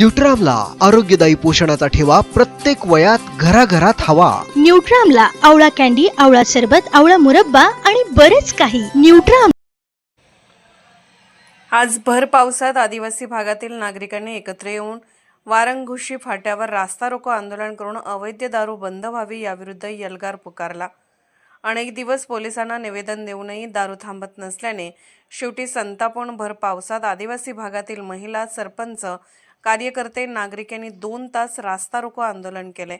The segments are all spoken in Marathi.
न्यूट्रामला आरोग्यदायी पोषणाचा ठेवा प्रत्येक वयात घराघरात हवा. न्यूट्रामला आवळा कॅन्डी आवळा सरबत आवळा मुरब्बा आणि बरेच काही. न्यूट्राम आज भर पावसात आदिवासी भागातील नागरिकांनी एकत्र येऊन वारंगुशी फाट्यावर रास्ता रोको आंदोलन करून अवैध दारू बंद व्हावी याविरुद्ध यलगार पुकारला. अनेक दिवस पोलिसांना निवेदन देऊनही दारू थांबत नसल्याने शेवटी संतापून भर पावसात आदिवासी भागातील महिला सरपंच कार्यकर्ते नागरिक यांनी दोन तास रास्ता रोको आंदोलन केले.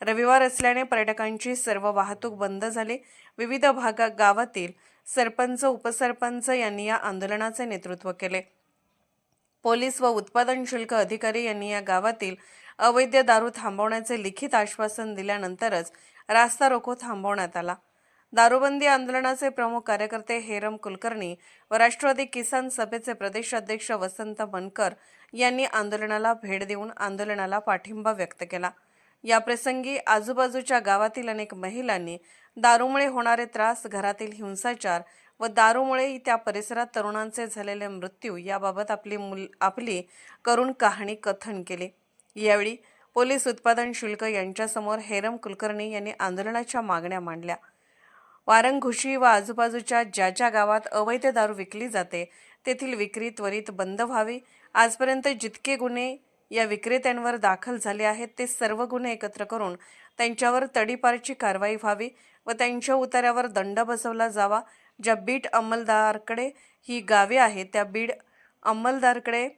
रविवार असल्याने पर्यटकांची सर्व वाहतूक बंद झाली. विविध भागा गावातील सरपंच उपसरपंच यांनी या आंदोलनाचे नेतृत्व केले. पोलीस व उत्पादन शुल्क अधिकारी यांनी या गावातील अवैध दारू थांबवण्याचे लिखित आश्वासन दिल्यानंतरच रास्ता रोको थांबवण्यात आला. दारूबंदी आंदोलनाचे प्रमुख कार्यकर्ते हेरम कुलकर्णी व राष्ट्रवादी किसान सभेचे प्रदेश अध्यक्ष वसंत मनकर यांनी आंदोलनाला भेट देऊन आंदोलनाला पाठिंबा व्यक्त केला. याप्रसंगी आजूबाजूच्या गावातील अनेक महिलांनी दारूमुळे होणारे त्रास घरातील हिंसाचार व दारूमुळे त्या परिसरात तरुणांचे झालेले मृत्यू याबाबत आपली मुल आपली करुण कहाणी कथन केली. यावेळी पोलीस उत्पादन शुल्क यांच्यासमोर हेरम कुलकर्णी यांनी आंदोलनाच्या मागण्या मांडल्या. वारंगुशी व आजूबाजूच्या ज्या ज्या गावात अवैध दारू विकली जाते तेथील विक्री त्वरित बंद व्हावी. आजपर्यंत जितके गुन्हे या विक्रेत्यांवर दाखल झाले आहेत ते सर्व गुन्हे एकत्र करून त्यांच्यावर तडीपारची कारवाई व्हावी व त्यांच्या उतार्यावर दंड बसवला जावा. ज्या बीट अंमलदारकडे ही गावे आहेत त्या बीड अंमलदारकडे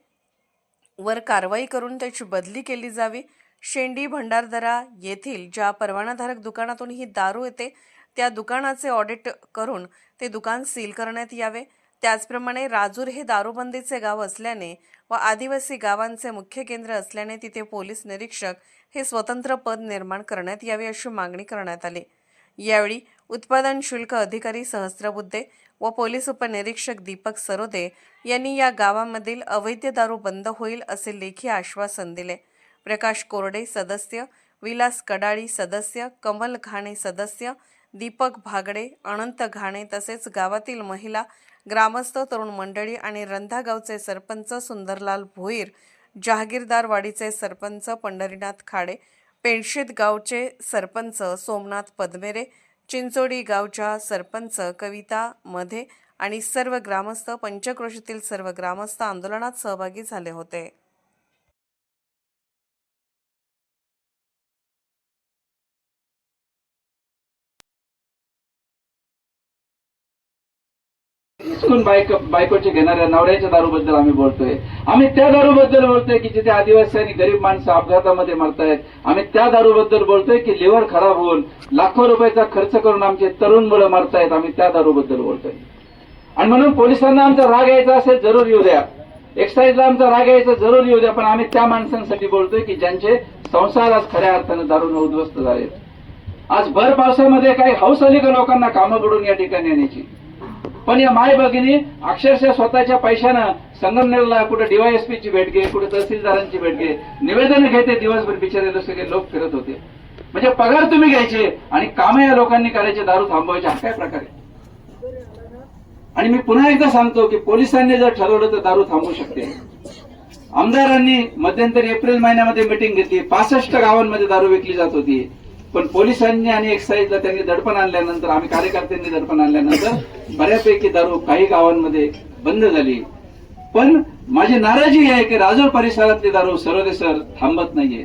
वर कारवाई करून त्याची बदली केली जावी. शेंडी भंडारदरा येथील ज्या परवानाधारक दुकानातून ही दारू येते त्या दुकानाचे ऑडिट करून ते दुकान सील करण्यात यावे. त्याचप्रमाणे राजूर हे दारूबंदीचे गाव असल्याने व आदिवासी गावांचे मुख्य केंद्र असल्याने तिथे पोलीस निरीक्षक हे स्वतंत्र पद निर्माण करण्यात यावे अशी मागणी करण्यात आली. यावेळी उत्पादन शुल्क अधिकारी सहस्त्रबुद्धे व पोलीस उपनिरीक्षक दीपक सरोदे यांनी या गावामधील अवैध दारू बंद होईल असे लेखी आश्वासन दिले. प्रकाश कोरडे सदस्य विलास कडाळी सदस्य कमल घाणे सदस्य दीपक भागडे अनंत घाणे तसेच गावातील महिला ग्रामस्थ तरुण मंडळी आणि रंधा गावचे सरपंच सुंदरलाल भोईर जहागीरदारवाडीचे सरपंच पंढरीनाथ खाडे पेणशेत गावचे सरपंच सोमनाथ पदमेरे चिंचोडी गावच्या सरपंच कविता मध्ये आणि सर्व ग्रामस्थ पंचक्रोशीतील सर्व ग्रामस्थ आंदोलनात सहभागी झाले होते. हिसकून बायक बायकोचे घेणाऱ्या नवऱ्याच्या दारूबद्दल आम्ही बोलतोय. आम्ही त्या दारूबद्दल बोलतोय की जिथे आदिवासी आणि गरीब माणसं अपघातामध्ये मरतायत आम्ही त्या दारूबद्दल बोलतोय की लिव्हर खराब होऊन लाखो रुपयाचा खर्च करून आमचे तरुण मुलं मरतायत आम्ही त्या दारूबद्दल बोलतोय. आणि म्हणून पोलिसांना आमचा राग यायचा असेल जरूर येऊ द्या. एक्साईजला आमचा राग यायचा जरूर येऊ द्या. पण आम्ही त्या माणसांसाठी बोलतोय की ज्यांचे संसार आज खऱ्या अर्थानं दारून उद्ध्वस्त झालेत. आज भर पावसामध्ये काही हौस आली का लोकांना? कामं बुडून या ठिकाणी येण्याची पण या माय भगिनी अक्षरशः स्वतःच्या पैशानं संगमनेरला कुठे डीवायएसपी ची भेट घे कुठे तहसीलदारांची भेट घे निवेदन घेते दिवसभर बिचारे सगळे लोक फिरत होते. म्हणजे पगार तुम्ही घ्यायचे आणि कामं या लोकांनी करायचे दारू थांबवायचे हा काय प्रकार आहे? आणि मी पुन्हा एकदा सांगतो की पोलिसांनी जर ठरवलं तर दारू थांबवू शकते. आमदारांनी मध्यंतरी एप्रिल महिन्यामध्ये मीटिंग घेतली पासष्ट गावांमध्ये दारू विकली जात होती. पण पोलिसांनी आणि एक्साईजला त्यांनी दडपण आणल्यानंतर आम्ही कार्यकर्त्यांनी दडपण आणल्यानंतर बऱ्यापैकी दारू काही गावांमध्ये बंद झाली. पण माझी नाराजी आहे की राजूर परिसरातली दारू सरोदे सर थांबत नाहीये.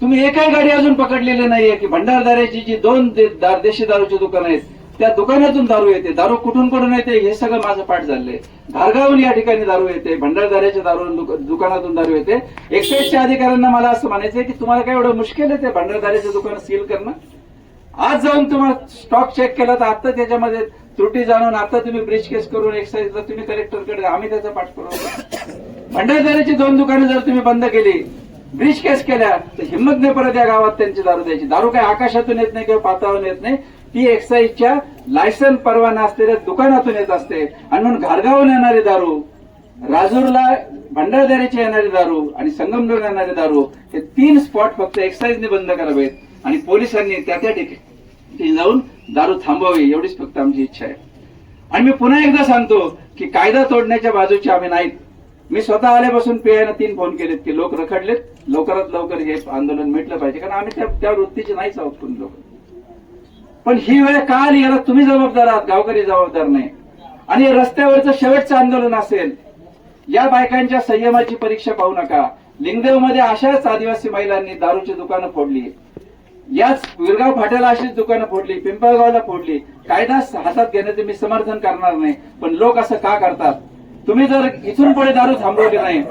तुम्ही एकही गाडी अजून पकडलेली नाहीये की भंडारदाऱ्याची जी दोन देशी दारूची दुकानं आहेत त्या दुकानातून दारू येते. दारू कुठून कुठून येते? हे सगळं माझं पाठ झालंय. धारगावून या ठिकाणी दारू येते. भंडारदाऱ्याच्या दारू दुकानातून दारू येते. एक्साईजच्या अधिकाऱ्यांना मला असं म्हणायचंय की तुम्हाला काय एवढं मुश्किल आहे ते भंडारदाऱ्याचं दुकान सील करणं? आज जाऊन तुम्हाला स्टॉक चेक केला तर आता त्याच्यामध्ये त्रुटी जाणून आता तुम्ही ब्रिज केस करून एक्साईजला तुम्ही कलेक्टरकडे आम्ही त्याचा पाठ करू. भंडारदाऱ्याची दोन दुकानं जर तुम्ही बंद केली ब्रिज केस केल्या तर हिंमत नाही परत या गावात त्यांची दारू द्यायची. दारू काय आकाशातून येत नाही किंवा पाताळून येत नाही. ती एक्साईजच्या लायसन परवाना असलेल्या दुकानातून येत असते. आणि म्हणून घारगावून येणारे दारू राजूरला भंडारदऱ्याचे येणारे दारू आणि संगमनेर येणारे दारू हे तीन स्पॉट फक्त एक्साईजने बंद करावेत. आणि पोलिसांनी त्या त्या ठिकाणी जाऊन दारू थांबवावी एवढीच फक्त आमची इच्छा आहे. आणि मी पुन्हा एकदा सांगतो की कायदा तोडण्याच्या बाजूचे आम्ही नाहीत. मी स्वतः आल्यापासून पीआयनं तीन फोन केलेत की लोक रखडलेत. लवकरात लवकर हे आंदोलन मिटलं पाहिजे. कारण आम्ही त्या त्या वृत्तीचे नाहीच आहोत कोणी लोक. पण ही वेळ का आली याला तुम्ही जबाबदार आहात? गावकरी जबाबदार नाही. आणि रस्त्यावरचं शेवटचं आंदोलन असेल या बायकांच्या संयमाची परीक्षा पाहू नका. लिंगदेवमध्ये अशाच आदिवासी महिलांनी दारूची दुकानं फोडली. याच विरगाव फाट्याला अशीच दुकानं फोडली पिंपळगावला फोडली. कायदा हातात घेण्याचे मी समर्थन करणार नाही पण लोक असं का करतात? तुम्ही जर इथून पुढे दारू थांबवली नाही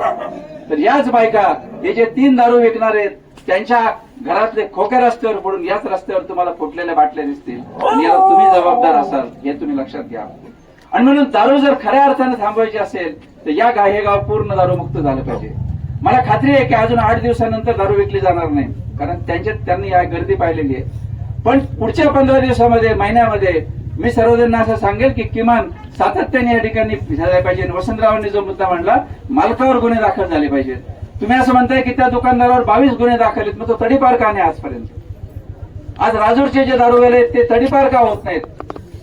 तर याच बायका हे जे तीन दारू विकणार आहेत त्यांच्या घरातले खोके रस्त्यावर पडून याच रस्त्यावर तुम्हाला फुटलेल्या बाटल्या दिसतील. आणि याला तुम्ही जबाबदार असाल हे तुम्ही लक्षात घ्या. आणि म्हणून दारू जर खऱ्या अर्थाने थांबवायची असेल तर या गाव हे गाव पूर्ण दारूमुक्त झालं पाहिजे. मला खात्री आहे की अजून आठ दिवसानंतर दारू विकली जाणार नाही कारण त्यांच्यात त्यांनी या गर्दी पाहिलेली आहे. पण पुढच्या पंधरा दिवसामध्ये महिन्यामध्ये मी सर्वजणांना असं सांगेल की किमान सातत्याने या ठिकाणी झाले पाहिजे. वसंतरावांनी जो मुद्दा मांडला मालकावर गुन्हे दाखल झाले पाहिजेत. तुम्ही असं म्हणताय की त्या दुकानदारावर बावीस गुन्हे दाखल आहेत मग तो तडीपार का नाही आजपर्यंत? आज राजूरचे जे दारुगेले आहेत ते तडीपार का होत नाहीत?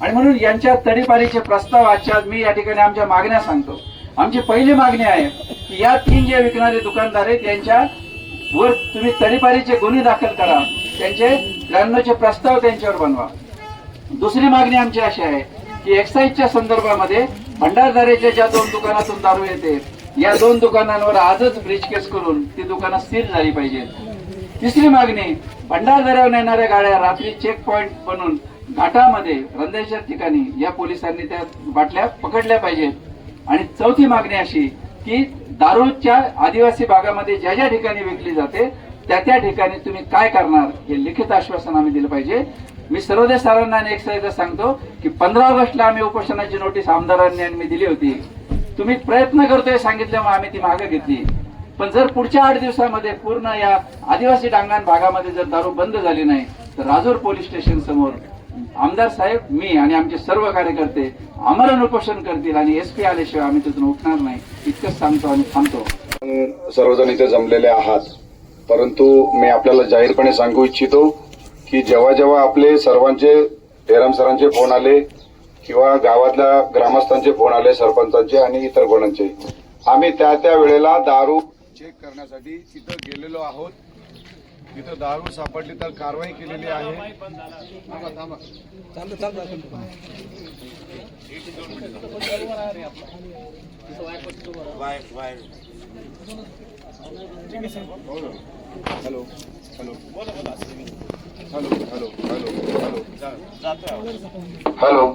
आणि म्हणून यांच्या तडीपारीचे प्रस्ताव आजच्या मी या ठिकाणी आमच्या मागण्या सांगतो. आमची पहिली मागणी आहे की या तीन जे विकणारे दुकानदार आहेत यांच्या वर तुम्ही तडीपारीचे गुन्हे दाखल करा. त्यांचे त्र्याण्णवचे प्रस्ताव त्यांच्यावर बनवा. दुसरी मागणी आमची अशी आहे की एक्साईजच्या संदर्भामध्ये भंडारदारेच्या ज्या दोन दुकानातून दारू येते या दोन दुकानांवर आजच ब्रिज केस करून ती दुकानं स्थिर झाली पाहिजेत. तिसरी मागणी भंडारदऱ्यावर येणाऱ्या गाड्या रात्री चेक पॉइंट बनून घाटामध्ये रंध्याच्या ठिकाणी या पोलिसांनी त्या बाटल्या पकडल्या पाहिजेत. आणि चौथी मागणी अशी की दारूच्या आदिवासी भागामध्ये ज्या ज्या ठिकाणी विकली जाते त्या त्या ठिकाणी तुम्ही काय करणार हे लिखित आश्वासन आम्ही दिलं पाहिजे. मी सर्वोदय सरांना आणि एक सांगतो की पंधरा ऑगस्टला आम्ही उपोषणाची नोटीस आमदारांनी आणि मी दिली होती. तुम्ही प्रयत्न करतोय सांगितल्यामुळे आम्ही ती मागे घेतली. पण जर पुढच्या आठ दिवसामध्ये पूर्ण या आदिवासी डांगण भागामध्ये जर दारू बंद झाली नाही तर राजूर पोलीस स्टेशन समोर आमदार साहेब मी आणि आमचे सर्व कार्यकर्ते आमरण उपोषण करतील आणि एसपी आल्याशिवाय आम्ही तिथून उठणार नाही. इतकंच सांगतो आणि थांबतो. सर्वजण इथे जमलेले आहात. परंतु मी आपल्याला जाहीरपणे सांगू इच्छितो की जेव्हा जेव्हा आपले सर्वांचे हेरम सरांचे फोन आले किंवा गावातल्या ग्रामस्थांचे फोन आले सरपंचांचे आणि इतर कोणाचे. आम्ही त्या त्या वेळेला दारू चेक करण्यासाठी तिथं गेलेलो आहोत. तिथं दारू सापडली तर कारवाई केलेली आहे. थांबा थांबा. Hello hello. Hello hello hello. Hello.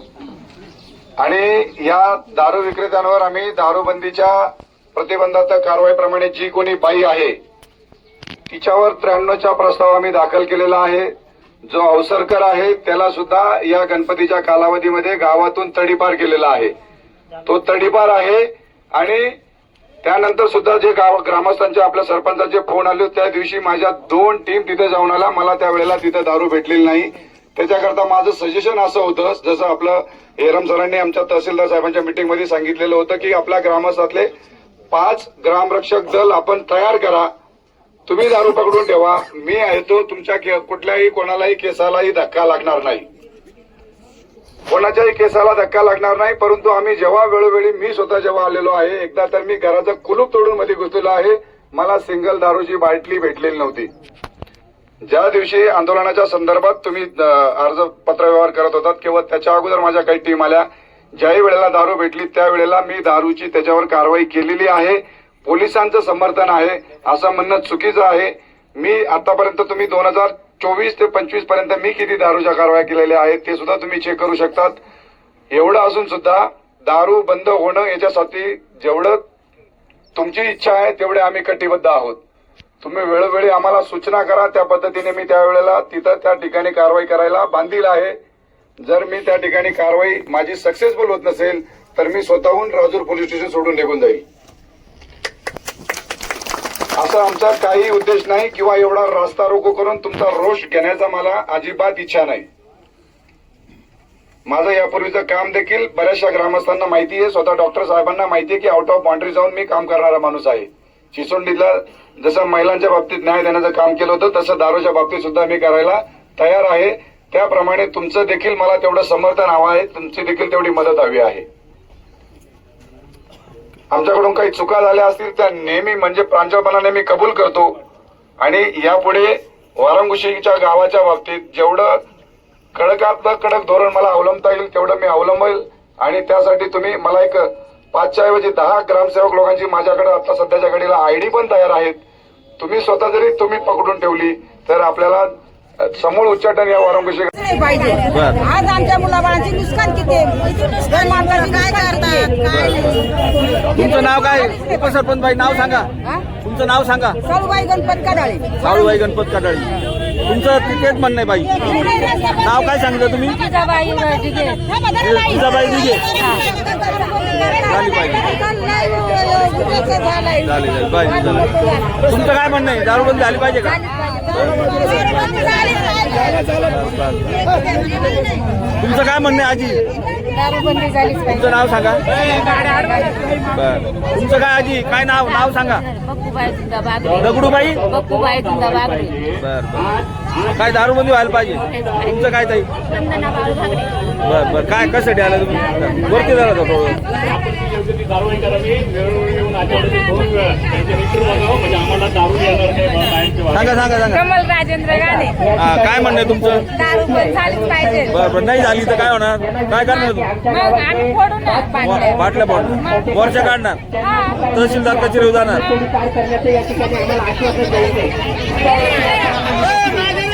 आणि या दारू विक्रेत्यांवर आम्ही दारूबंदीच्या प्रतिबंधात्मक कारवाईप्रमाणे जी कोणी बाई आहे तिच्यावर त्र्याण्णवचा प्रस्ताव आम्ही दाखल केलेला आहे. जो अवसरकर आहे त्याला सुद्धा या गणपतीच्या कालावधीमध्ये गावातून तडीपार केलेला आहे. तो तडीपार आहे आणि त्यानंतर सुद्धा जे गाव ग्रामस्थांचे आपल्या सरपंचाचे फोन आले त्या दिवशी माझ्या दोन टीम तिथे जाऊन आला. मला त्यावेळेला तिथे दारू भेटलेली नाही. त्याच्याकरता माझं सजेशन असं होतं जसं आपलं हेरम सरांनी आमच्या तहसीलदार साहेबांच्या मीटिंगमध्ये सांगितलेलं होतं की आपल्या ग्रामस्थातले पाच ग्रामरक्षक दल आपण तयार करा. तुम्ही दारू पकडून ठेवा. मी येतो तुमच्या कुठल्याही कोणालाही केसालाही धक्का लागणार नाही. कोणाच्याही केसाला धक्का लागणार नाही परंतु आम्ही जेव्हा वेळोवेळी मी स्वतः जेव्हा आलेलो आहे एकदा तर मी घराचं कुलूप तोडून मध्ये घुसलेलो आहे. मला सिंगल दारूची बाटली भेटलेली नव्हती. ज्या दिवशी आंदोलनाच्या संदर्भात तुम्ही अर्ज पत्र व्यवहार करत होतात किंवा त्याच्या अगोदर माझ्या काही टीम आल्या. ज्याही वेळेला दारू भेटली त्यावेळेला मी दारूची त्याच्यावर कारवाई केलेली आहे. पोलिसांचं समर्थन आहे असं म्हणणं चुकीचं आहे. मी आतापर्यंत तुम्ही दोन हजार चोवीस ते पंचवीसपर्यंत मी किती दारूच्या कारवाया केलेल्या आहेत ते सुद्धा तुम्ही चेक करू शकतात. एवढं असून सुद्धा दारू बंद होणं याच्यासाठी जेवढं तुमची इच्छा आहे तेवढे आम्ही कटिबद्ध आहोत. तुम्ही वेळोवेळी आम्हाला सूचना करा त्या पद्धतीने मी त्यावेळेला तिथं त्या ठिकाणी कारवाई करायला बांधील आहे. जर मी त्या ठिकाणी कारवाई माझी सक्सेसफुल होत नसेल तर मी स्वतःहून राजूर पोलीस स्टेशन सोडून निघून जाईल. असा आमचा काही उद्देश नाही किंवा एवढा रास्ता रोको करून तुमचा रोष घेण्याचा मला अजिबात इच्छा नाही. माझं यापूर्वीचं काम देखील बऱ्याचशा ग्रामस्थांना माहिती आहे स्वतः डॉक्टर साहेबांना माहिती आहे की आउट ऑफ बाउंड्री जाऊन मी काम करणारा माणूस आहे. चिचोंडीला जसं महिलांच्या बाबतीत न्याय देण्याचं काम केलं होतं तसं दारूच्या बाबतीत सुद्धा मी करायला तयार आहे. त्याप्रमाणे तुमचं देखील मला तेवढं समर्थन हवं आहे. तुमची देखील तेवढी मदत हवी आहे. आमच्याकडून काही चुका झाल्या असतील त्या नेहमी म्हणजे प्रांजळपणाने मी कबूल करतो. आणि यापुढे वारंगुशीच्या गावाच्या बाबतीत जेवढं कडकात कडक धोरण मला अवलंबता येईल तेवढं मी अवलंबेल आणि त्यासाठी तुम्ही मला एक पाचच्या ऐवजी दहा ग्रामसेवक लोकांची माझ्याकडे आता सध्याच्या घडीला आयडी पण तयार आहेत तुम्ही स्वतः जरी तुम्ही पकडून ठेवली तर आपल्याला अ, समूळ उच्चाटन या वारंगुशी नाही पाहिजे आज आमच्या मुलाबाळांची नुकसान किती माणसाची काय करतात. तुमचं नाव काय उपसरपंच बाई नाव सांगा हा? तुमचं नाव सांगा साळूबाई गणपत कडाळे साळूबाई गणपत काटाळी तुमचं तिथेच म्हणणं आहे बाई नाव काय सांगितलं तुम्ही जिजाबाई दिघे. झाली पाहिजे. झाली झाली पाहिजे तुमचं काय म्हणणं आहे? दारूबंदी झाली पाहिजे का? तुमचं काय म्हणणं आहे आजी? तुमचं नाव सांगा. बर. तुमचं काय आजी? काय नाव? नाव सांगा. दगडूबाई? बर काय दारूबंदी व्हायला पाहिजे? तुमचं काय ताई? बर बर. काय कसं आला तुम्ही? वरती झाला होता प्रॉब्लेम सांगा सांगा सांगा. कमल राजेंद्र गाणे. हा काय म्हणणं आहे तुमचं? दारू बंद झालीच पाहिजे. बरं बरं नाही झाली तर काय होणार? काय करणार तू? मग आम्ही फोडू ना बाटल्या. बाटल्या पाडून वर्ष काढणार? तहसीलदार कचेरीवर जाणार?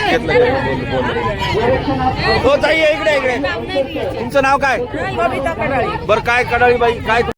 घेतलं. हो ताई इकडे इकडे. तुमचं नाव काय? बरं काय कडाळी बाई काय